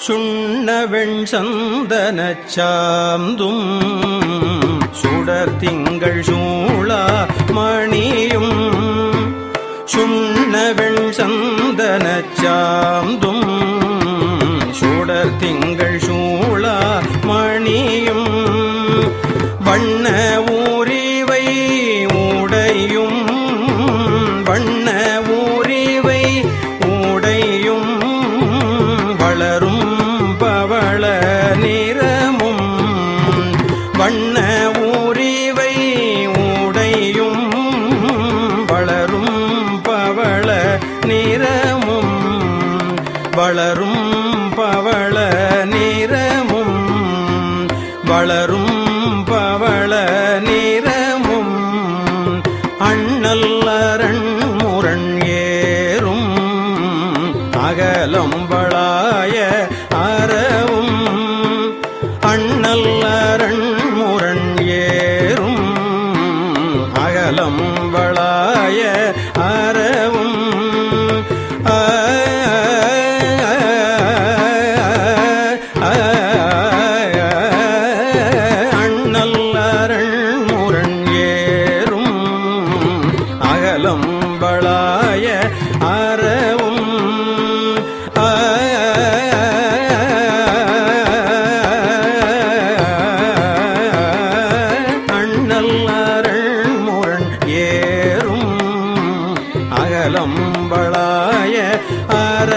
சுண்ணவெண் சந்தனச்சாந்தும் சுடர் திங்கள் சூழா மணியும் சுண்ணவெண் சந்தனச்சாந்தும் சுடர் திங்கள் வளரும் பவள நிறமும் வளரும் பவள நிறமும் அண்ணல்லரண் முரண் ஏறும் அகலம் வளாய அறவும் அண்ணல்லரண் முரண் ஏறும் அகலம் வளாய அறவும். அகலம் வளாய அறவும். அண்ணல் அரண் முரண் ஏறும் அற